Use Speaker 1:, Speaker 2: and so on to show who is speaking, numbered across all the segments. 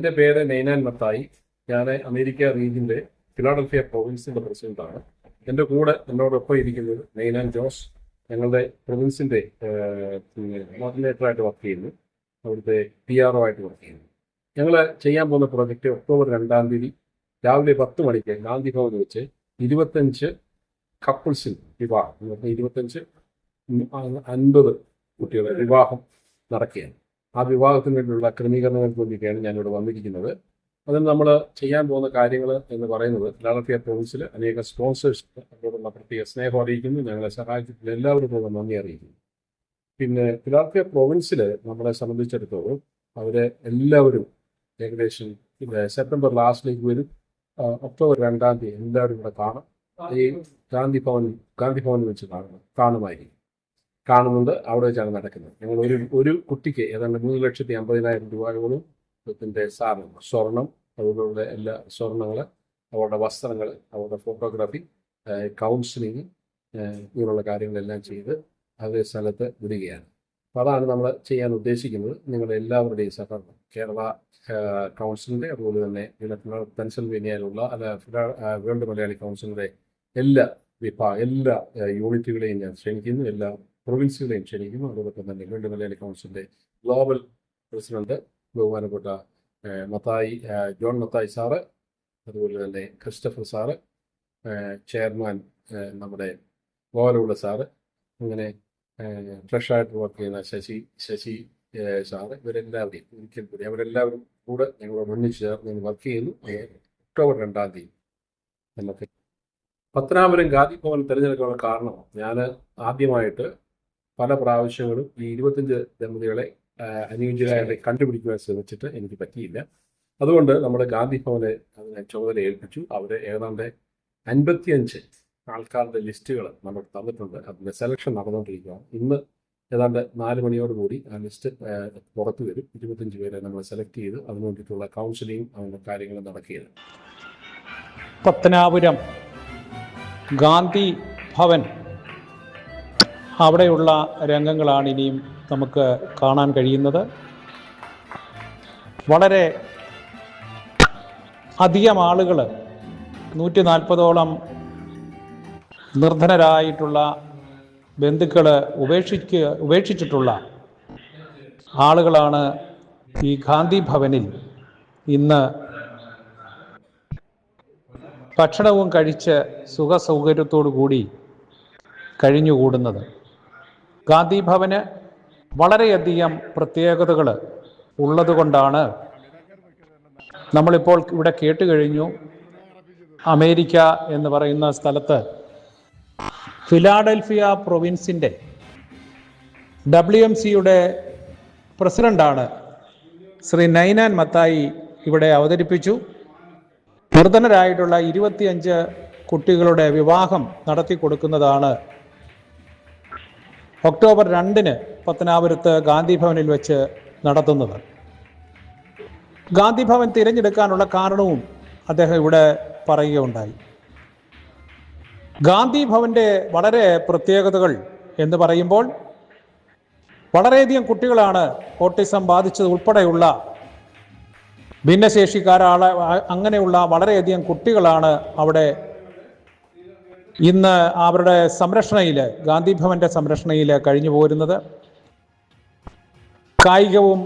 Speaker 1: എന്റെ പേര് നെയ്നാൻ മത്തായി. ഞാൻ അമേരിക്ക റീജിയന്റെ ഫിലാഡൽഫിയ പ്രൊവിൻസിന്റെ പ്രസിഡന്റാണ് എന്റെ കൂടെ എന്നോടൊപ്പം ഇരിക്കുന്നത് നെയ്നാൻ ജോസ് ഞങ്ങളുടെ പ്രൊവിൻസിന്റെ കോർഡിനേറ്ററായിട്ട് വർക്ക് ചെയ്യുന്നു. അവിടുത്തെ പി ആർ ഒ ആയിട്ട് വർക്ക് ചെയ്യുന്നു. ഞങ്ങൾ ചെയ്യാൻ പോകുന്ന പ്രൊജക്റ്റ് ഒക്ടോബർ രണ്ടാം തീയതി രാവിലെ പത്ത് മണിക്ക് ഗാന്ധി ഭവനിൽ വെച്ച് ഇരുപത്തഞ്ച് കപ്പിൾസിൽ വിവാഹം. ഇരുപത്തഞ്ച് അൻപത് കുട്ടികളുടെ വിവാഹം നടക്കുകയാണ്. ആ വിവാഹത്തിന് വേണ്ടിയുള്ള ക്രമീകരണങ്ങൾക്ക് വേണ്ടിയിട്ടാണ് ഞാനിവിടെ വന്നിരിക്കുന്നത്. അതിന് നമ്മൾ ചെയ്യാൻ പോകുന്ന കാര്യങ്ങൾ എന്ന് പറയുന്നത് ഫിലാഡൽഫിയ പ്രൊവിൻസിൽ അനേക സ്പോൺസേഴ്സ് അവരോടുള്ള പ്രത്യേക സ്നേഹം അറിയിക്കുന്നു ഞങ്ങളെ സഹായിച്ചിട്ടുള്ള എല്ലാവരും നന്ദി അറിയിക്കുന്നു. പിന്നെ ഫിലാഡൽഫിയ പ്രൊവിൻസിൽ നമ്മളെ സംബന്ധിച്ചിടത്തോളം അവരെ എല്ലാവരും ഏകദേശം സെപ്റ്റംബർ ലാസ്റ്റിലേക്ക് വരും. ഒക്ടോബർ രണ്ടാം തീയതി എല്ലാവരും ഇവിടെ കാണും. ഈ ഗാന്ധി ഭവൻ ഗാന്ധി ഭവനിൽ വെച്ച് കാണും കാണുമായിരിക്കും. കാണുന്നുണ്ട്. അവിടെ വെച്ചാണ് നടക്കുന്നത്. ഞങ്ങൾ ഒരു ഒരു കുട്ടിക്ക് ഏതാണ്ട് മൂന്ന് ലക്ഷത്തി അമ്പതിനായിരം രൂപയോളം ഇതിന്റെ സാധനം സ്വർണം അവരുടെ എല്ലാ സ്വർണങ്ങൾ അവരുടെ വസ്ത്രങ്ങൾ അവരുടെ ഫോട്ടോഗ്രാഫി കൗൺസിലിങ് ഇങ്ങനെയുള്ള കാര്യങ്ങളെല്ലാം ചെയ്ത് അതേ സ്ഥലത്ത് വിടുകയാണ്. അപ്പോൾ അതാണ് നമ്മൾ ചെയ്യാൻ ഉദ്ദേശിക്കുന്നത്. നിങ്ങളുടെ എല്ലാവരുടെയും സഹകരണം. കേരള കൗൺസിലിന്റെ അതുപോലെ തന്നെ പെൻസിൽവേനിയയിലുള്ള അല്ല വേൾഡ് മലയാളി കൗൺസിലിന്റെ എല്ലാ വിഭാഗ എല്ലാ യൂണിറ്റുകളെയും ഞാൻ ക്ഷണിക്കുന്നു എല്ലാ പ്രൊവിൻസുകളെയും ക്ഷണിക്കുന്നു. അതോടൊപ്പം തന്നെ വേൾഡ് മലയാളി കൗൺസിലിന്റെ ഗ്ലോബൽ പ്രസിഡന്റ് ബഹുമാനപ്പെട്ട മത്തായി ജോൺ മത്തായി സാറ് അതുപോലെ തന്നെ ക്രിസ്റ്റഫർ സാറ് ചെയർമാൻ നമ്മുടെ ഗോവലുള്ള സാറ് അങ്ങനെ ഫ്രഷായിട്ട് വർക്ക് ചെയ്യുന്ന ശശി ശശി സാറ് ഇവരെല്ലാവരെയും ഒരിക്കൽ കൂടി അവരെല്ലാവരും കൂടെ ഞങ്ങളോട് ഒന്നിച്ച് ചേർന്ന് വർക്ക് ചെയ്യുന്നു. ഒക്ടോബർ രണ്ടാം തീയതി നമുക്ക് പത്തനാപുരം ഗാന്ധി ഭവൻ തിരഞ്ഞെടുക്കാനുള്ള കാരണം ഞാൻ ആദ്യമായിട്ട് പല പ്രാവശ്യങ്ങളും ഈ ഇരുപത്തഞ്ച് ദമ്പതികളെ അനുയോജ്യരായിട്ട് കണ്ടുപിടിക്കുവാൻ ശ്രമിച്ചിട്ട് എനിക്ക് പറ്റിയില്ല. അതുകൊണ്ട് നമ്മൾ ഗാന്ധി ഭവനെ അതിനെ ചുമതല ഏൽപ്പിച്ചു. അവർ ഏതാണ്ട് അൻപത്തിയഞ്ച് ആൾക്കാരുടെ ലിസ്റ്റുകൾ നമുക്ക് തന്നിട്ടുണ്ട്. അതിന്റെ സെലക്ഷൻ നടന്നുകൊണ്ടിരിക്കുകയാണ്. ഇന്ന് ഏതാണ്ട് നാല് മണിയോടുകൂടി ആ ലിസ്റ്റ് പുറത്തു വരും. ഇരുപത്തഞ്ച് പേരെ നമ്മൾ സെലക്ട് ചെയ്ത് അതിന് വേണ്ടിയിട്ടുള്ള കൗൺസിലിംഗ് അതിന്റെ കാര്യങ്ങൾ നടക്കുകയാണ്.
Speaker 2: പത്തനാപുരം ഗാന്ധി ഭവൻ അവിടെയുള്ള രംഗങ്ങളാണ് ഇനിയും നമുക്ക് കാണാൻ കഴിയുന്നത്. വളരെ അധികം ആളുകൾ നൂറ്റി നാൽപ്പതോളം നിർധനരായിട്ടുള്ള ബന്ധുക്കൾ ഉപേക്ഷിക്കുക ഉപേക്ഷിച്ചിട്ടുള്ള ആളുകളാണ് ഈ ഗാന്ധി ഭവനിൽ ഇന്ന് ഭക്ഷണവും കഴിച്ച് സുഖസൗകര്യത്തോടു കൂടി കഴിഞ്ഞുകൂടുന്നത്. ഗാന്ധി ഭവന് വളരെയധികം പ്രത്യേകതകൾ ഉള്ളതുകൊണ്ടാണ് നമ്മളിപ്പോൾ ഇവിടെ കേട്ട് കഴിഞ്ഞു. അമേരിക്ക എന്ന് പറയുന്ന സ്ഥലത്ത് ഫിലാഡൽഫിയ പ്രൊവിൻസിന്റെ ഡബ്ല്യു എം സിയുടെ പ്രസിഡന്റാണ് ശ്രീ നൈനാൻ മത്തായി ഇവിടെ അവതരിപ്പിച്ചു. നിർധനരായിട്ടുള്ള ഇരുപത്തിയഞ്ച് കുട്ടികളുടെ വിവാഹം നടത്തി കൊടുക്കുന്നതാണ് ഒക്ടോബർ രണ്ടിന് പത്തനാപുരത്ത് ഗാന്ധി ഭവനിൽ വെച്ച് നടത്തുന്നത്. ഗാന്ധി ഭവൻ തിരഞ്ഞെടുക്കാനുള്ള കാരണവും അദ്ദേഹം ഇവിടെ പറയുകയുണ്ടായി. ഗാന്ധി ഭവന്റെ വളരെ പ്രത്യേകതകൾ എന്ന് പറയുമ്പോൾ വളരെയധികം കുട്ടികളാണ് ഓട്ടിസം ബാധിച്ചത് ഉൾപ്പെടെയുള്ള ഭിന്നശേഷിക്കാരാളെ അങ്ങനെയുള്ള വളരെയധികം കുട്ടികളാണ് അവിടെ ഇന്ന് അവരുടെ സംരക്ഷണയിൽ ഗാന്ധി ഭവന്റെ സംരക്ഷണയിൽ കഴിഞ്ഞു പോരുന്നത്. കായികവും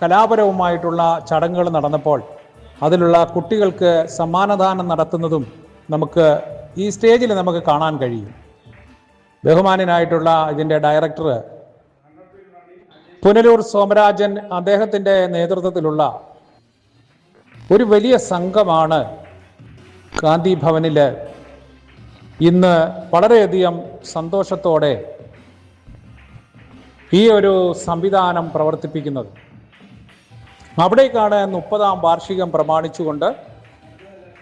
Speaker 2: കലാപരവുമായിട്ടുള്ള ചടങ്ങുകൾ നടന്നപ്പോൾ അതിലുള്ള കുട്ടികൾക്ക് സമ്മാനദാനം നടത്തുന്നതും നമുക്ക് ഈ സ്റ്റേജിൽ നമുക്ക് കാണാൻ കഴിയും. ബഹുമാനനായിട്ടുള്ള ഇതിന്റെ ഡയറക്ടർ പുനലൂർ സോമരാജൻ അദ്ദേഹത്തിന്റെ നേതൃത്വത്തിലുള്ള ഒരു വലിയ സംഘമാണ് ഗാന്ധി ഭവനിൽ ഇന്ന് വളരെയധികം സന്തോഷത്തോടെ ഈ ഒരു സംവിധാനം പ്രവർത്തിപ്പിക്കുന്നത്. അവിടേക്കാണ് മുപ്പതാം വാർഷികം പ്രമാണിച്ചുകൊണ്ട്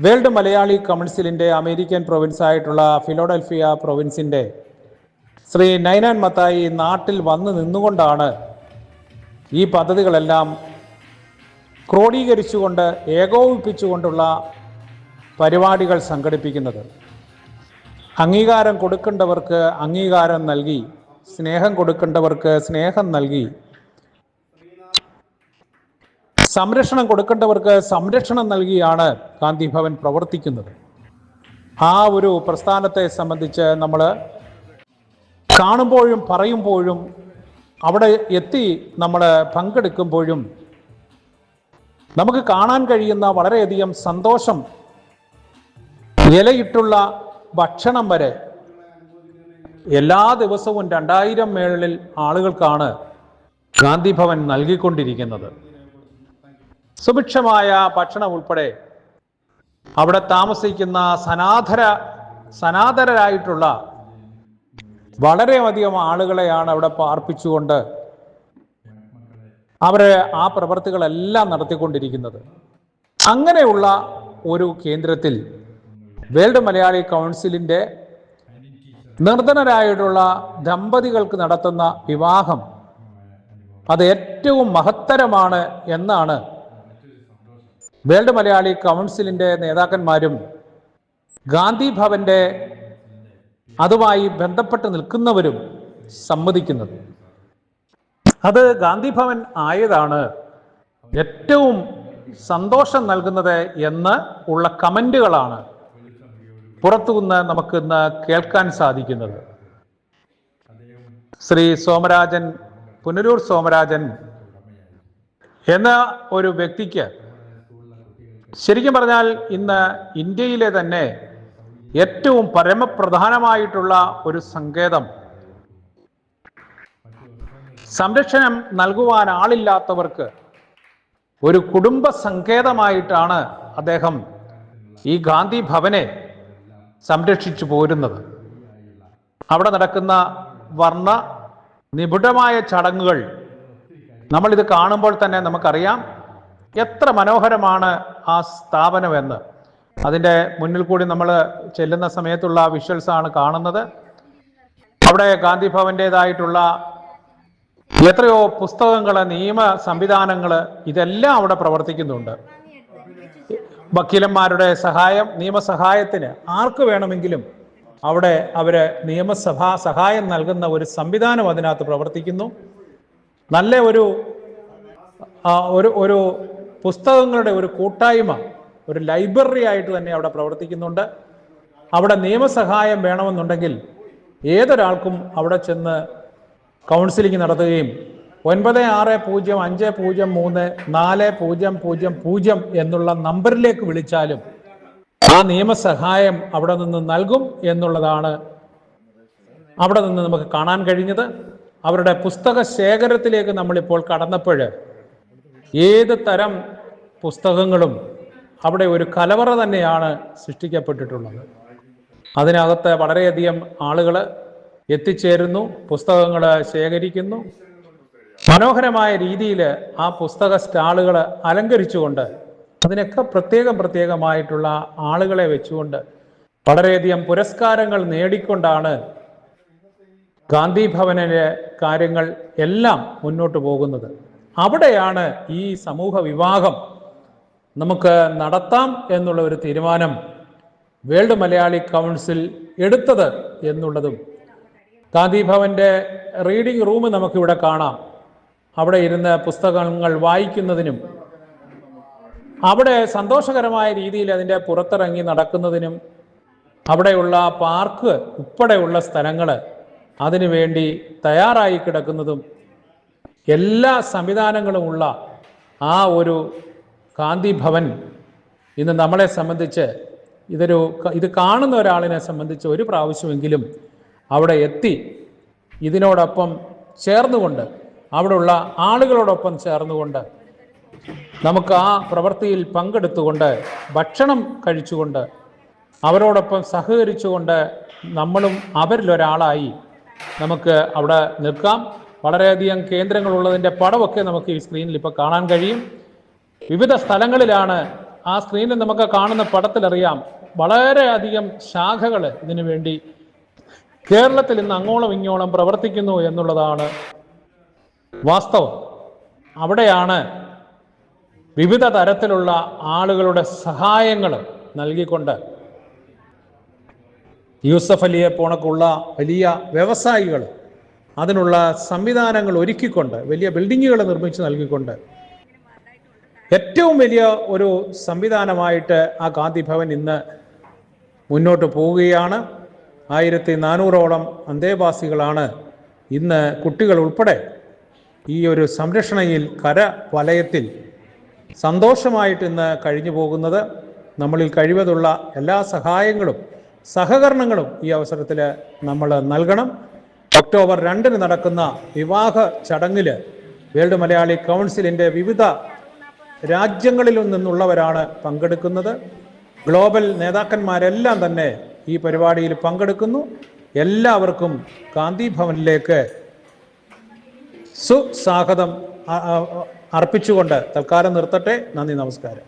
Speaker 2: വേൾഡ് മലയാളി കൗൺസിലിന്റെ അമേരിക്കൻ പ്രൊവിൻസ് ആയിട്ടുള്ള ഫിലോഡൽഫിയ പ്രൊവിൻസിന്റെ ശ്രീ നൈനാൻ മത്തായി നാട്ടിൽ വന്നു നിന്നുകൊണ്ടാണ് ഈ പദ്ധതികളെല്ലാം ക്രോഡീകരിച്ചുകൊണ്ട് ഏകോപിപ്പിച്ചുകൊണ്ടുള്ള പരിപാടികൾ സംഘടിപ്പിക്കുന്നത്. അംഗീകാരം കൊടുക്കേണ്ടവർക്ക് അംഗീകാരം നൽകി സ്നേഹം കൊടുക്കേണ്ടവർക്ക് സ്നേഹം നൽകി. സംരക്ഷണം കൊടുക്കേണ്ടവർക്ക് സംരക്ഷണം നൽകിയാണ് ഗാന്ധി ഭവൻ പ്രവർത്തിക്കുന്നത്. ആ ഒരു പ്രസ്ഥാനത്തെ സംബന്ധിച്ച് നമ്മൾ കാണുമ്പോഴും പറയുമ്പോഴും അവിടെ എത്തി നമ്മൾ പങ്കെടുക്കുമ്പോഴും നമുക്ക് കാണാൻ കഴിയുന്ന വളരെയധികം സന്തോഷം ഇലയിട്ടുള്ള ഭക്ഷണം വരെ. എല്ലാ ദിവസവും രണ്ടായിരം മേളിൽ ആളുകൾക്കാണ് ഗാന്ധി ഭവൻ നൽകിക്കൊണ്ടിരിക്കുന്നത്. സുഭിക്ഷമായ ഭക്ഷണം ഉൾപ്പെടെ അവിടെ താമസിക്കുന്ന സനാതര സനാതരായിട്ടുള്ള വളരെയധികം ആളുകളെയാണ് അവിടെ പാർപ്പിച്ചുകൊണ്ട് അവരെ ആ പ്രവർത്തികളെല്ലാം നടത്തിക്കൊണ്ടിരിക്കുന്നത്. അങ്ങനെയുള്ള ഒരു കേന്ദ്രത്തിൽ വേൾഡ് മലയാളി കൗൺസിലിന്റെ നിർധനരായിട്ടുള്ള ദമ്പതികൾക്ക് നടത്തുന്ന വിവാഹം അത് ഏറ്റവും മഹത്തരമാണ് എന്നാണ് വേൾഡ് മലയാളി കൗൺസിലിന്റെ നേതാക്കന്മാരും ഗാന്ധി ഭവന്റെ അതുമായി ബന്ധപ്പെട്ട് നിൽക്കുന്നവരും സമ്മതിക്കുന്നത്. അത് ഗാന്ധി ഭവൻ ആയതാണ് ഏറ്റവും സന്തോഷം നൽകുന്നത് എന്ന് ഉള്ള കമന്റുകളാണ്. പുറത്തുനിന്ന് നമുക്ക് ഇന്ന് കേൾക്കാൻ സാധിക്കുന്നത്. ശ്രീ സോമരാജൻ പുനരൂർ സോമരാജൻ എന്ന ഒരു വ്യക്തിക്ക് ശരിക്കും പറഞ്ഞാൽ ഇന്ന് ഇന്ത്യയിലെ തന്നെ ഏറ്റവും പരമപ്രധാനമായിട്ടുള്ള ഒരു സങ്കേതം. സംരക്ഷണം നൽകുവാൻ ആളില്ലാത്തവർക്ക് ഒരു കുടുംബ സങ്കേതമായിട്ടാണ് അദ്ദേഹം ഈ ഗാന്ധി ഭവനെ സംരക്ഷിച്ചു പോരുന്നത്. അവിടെ നടക്കുന്ന വർണ നിബിഡമായ ചടങ്ങുകൾ നമ്മളിത് കാണുമ്പോൾ തന്നെ നമുക്കറിയാം എത്ര മനോഹരമാണ് ആ സ്ഥാപനമെന്ന്. അതിന്റെ മുന്നിൽ കൂടി നമ്മൾ ചെല്ലുന്ന സമയത്തുള്ള വിഷ്വൽസ് ആണ് കാണുന്നത്. അവിടെ ഗാന്ധി ഭവന്റേതായിട്ടുള്ള എത്രയോ പുസ്തകങ്ങൾ നിയമ സംവിധാനങ്ങൾ ഇതെല്ലാം അവിടെ പ്രവർത്തിക്കുന്നുണ്ട്. വക്കീലന്മാരുടെ സഹായം നിയമസഹായത്തിന് ആർക്ക് വേണമെങ്കിലും അവിടെ അവർ നിയമസഭാ സഹായം നൽകുന്ന ഒരു സംവിധാനം അതിനകത്ത് പ്രവർത്തിക്കുന്നു. നല്ല ഒരു ഒരു ഒരു പുസ്തകങ്ങളുടെ ഒരു കൂട്ടായ്മ ഒരു ലൈബ്രറി ആയിട്ട് തന്നെ അവിടെ പ്രവർത്തിക്കുന്നുണ്ട്. അവിടെ നിയമസഹായം വേണമെന്നുണ്ടെങ്കിൽ ഏതൊരാൾക്കും അവിടെ ചെന്ന് കൗൺസിലിംഗ് നടത്തുകയും ഒൻപത് ആറ് പൂജ്യം അഞ്ച് പൂജ്യം മൂന്ന് നാല് പൂജ്യം പൂജ്യം പൂജ്യം എന്നുള്ള നമ്പറിലേക്ക് വിളിച്ചാലും ആ നിയമസഹായം അവിടെ നിന്ന് നൽകും എന്നുള്ളതാണ് അവിടെ നിന്ന് നമുക്ക് കാണാൻ കഴിഞ്ഞത്. അവരുടെ പുസ്തക ശേഖരത്തിലേക്ക് നമ്മളിപ്പോൾ കടന്നപ്പോൾ ഏത് തരം പുസ്തകങ്ങളും അവിടെ ഒരു കലവറ തന്നെയാണ് സൃഷ്ടിക്കപ്പെട്ടിട്ടുള്ളത്. അതിനകത്ത് വളരെയധികം ആളുകൾ എത്തിച്ചേരുന്നു പുസ്തകങ്ങൾ ശേഖരിക്കുന്നു. മനോഹരമായ രീതിയിൽ ആ പുസ്തക സ്റ്റാളുകൾ അലങ്കരിച്ചുകൊണ്ട് അതിനൊക്കെ പ്രത്യേകം പ്രത്യേകമായിട്ടുള്ള ആളുകളെ വെച്ചുകൊണ്ട് വളരെയധികം പുരസ്കാരങ്ങൾ നേടിക്കൊണ്ടാണ് ഗാന്ധി ഭവനിലെ കാര്യങ്ങൾ എല്ലാം മുന്നോട്ട് പോകുന്നത്. അവിടെയാണ് ഈ സമൂഹ വിവാഹം നമുക്ക് നടത്താം എന്നുള്ള ഒരു തീരുമാനം വേൾഡ് മലയാളി കൗൺസിൽ എടുത്തത് എന്നുള്ളതും ഗാന്ധി ഭവന്റെ റീഡിംഗ് റൂം നമുക്കിവിടെ കാണാം. അവിടെ ഇരുന്ന് പുസ്തകങ്ങൾ വായിക്കുന്നതിനും അവിടെ സന്തോഷകരമായ രീതിയിൽ അതിന്റെ പുറത്തിറങ്ങി നടക്കുന്നതിനും അവിടെയുള്ള പാർക്ക് ഉൾപ്പെടെയുള്ള സ്ഥലങ്ങൾ അതിനുവേണ്ടി തയ്യാറായി കിടക്കുന്നതും എല്ലാ സംവിധാനങ്ങളുമുള്ള ആ ഒരു ഗാന്ധി ഭവൻ ഇന്ന് നമ്മളെ സംബന്ധിച്ച് ഇതൊരു ഇത് കാണുന്ന ഒരാളിനെ സംബന്ധിച്ച് ഒരു പ്രാവശ്യമെങ്കിലും അവിടെ എത്തി ഇതിനോടൊപ്പം ചേർന്നുകൊണ്ട് അവിടെയുള്ള ആളുകളോടൊപ്പം ചേർന്നുകൊണ്ട് നമുക്ക് ആ പ്രവൃത്തിയിൽ പങ്കെടുത്തുകൊണ്ട് ഭക്ഷണം കഴിച്ചുകൊണ്ട് അവരോടൊപ്പം സഹകരിച്ചുകൊണ്ട് നമ്മളും അവരിലൊരാളായി നമുക്ക് അവിടെ നിൽക്കാം. വളരെയധികം കേന്ദ്രങ്ങളുള്ളതിന്റെ പടമൊക്കെ നമുക്ക് ഈ സ്ക്രീനിൽ ഇപ്പോൾ കാണാൻ കഴിയും. വിവിധ സ്ഥലങ്ങളിലാണ് ആ സ്ക്രീനിൽ നമുക്ക് കാണുന്ന പടത്തിലറിയാം വളരെയധികം ശാഖകൾ ഇതിനു വേണ്ടി കേരളത്തിൽ ഇന്ന് അങ്ങോളം ഇങ്ങോളം പ്രവർത്തിക്കുന്നു എന്നുള്ളതാണ് വാസ്തവം. അവിടെയാണ് വിവിധ തരത്തിലുള്ള ആളുകളുടെ സഹായങ്ങൾ നൽകിക്കൊണ്ട് യൂസഫ് അലിയെ പോണക്കുള്ള വലിയ വ്യവസായികൾ അതിനുള്ള സംവിധാനങ്ങൾ ഒരുക്കിക്കൊണ്ട് വലിയ ബിൽഡിങ്ങുകൾ നിർമ്മിച്ച് നൽകിക്കൊണ്ട് ഏറ്റവും വലിയ ഒരു സംവിധാനമായിട്ട് ആ ഗാന്ധിഭവൻ ഇന്ന് മുന്നോട്ട് പോവുകയാണ്. ആയിരത്തി നാനൂറോളം അന്തേവാസികളാണ് ഇന്ന് കുട്ടികൾ ഉൾപ്പെടെ ഈ ഒരു സംരക്ഷണയിൽ കര വലയത്തിൽ സന്തോഷമായിട്ട് ഇന്ന് കഴിഞ്ഞു പോകുന്നത് നമ്മളിൽ കഴിവതുള്ള എല്ലാ സഹായങ്ങളും സഹകരണങ്ങളും ഈ അവസരത്തിൽ നമ്മൾ നൽകണം. ഒക്ടോബർ രണ്ടിന് നടക്കുന്ന വിവാഹ ചടങ്ങിൽ വേൾഡ് മലയാളി കൗൺസിലിന്റെ വിവിധ രാജ്യങ്ങളിൽ നിന്നുള്ളവരാണ് പങ്കെടുക്കുന്നത്. ഗ്ലോബൽ നേതാക്കന്മാരെല്ലാം തന്നെ ഈ പരിപാടിയിൽ പങ്കെടുക്കുന്നു. എല്ലാവർക്കും ഗാന്ധി ഭവനിലേക്ക് സുസ്വാഗതം അർപ്പിച്ചുകൊണ്ട് തൽക്കാലം നിർത്തട്ടെ. നന്ദി നമസ്കാരം.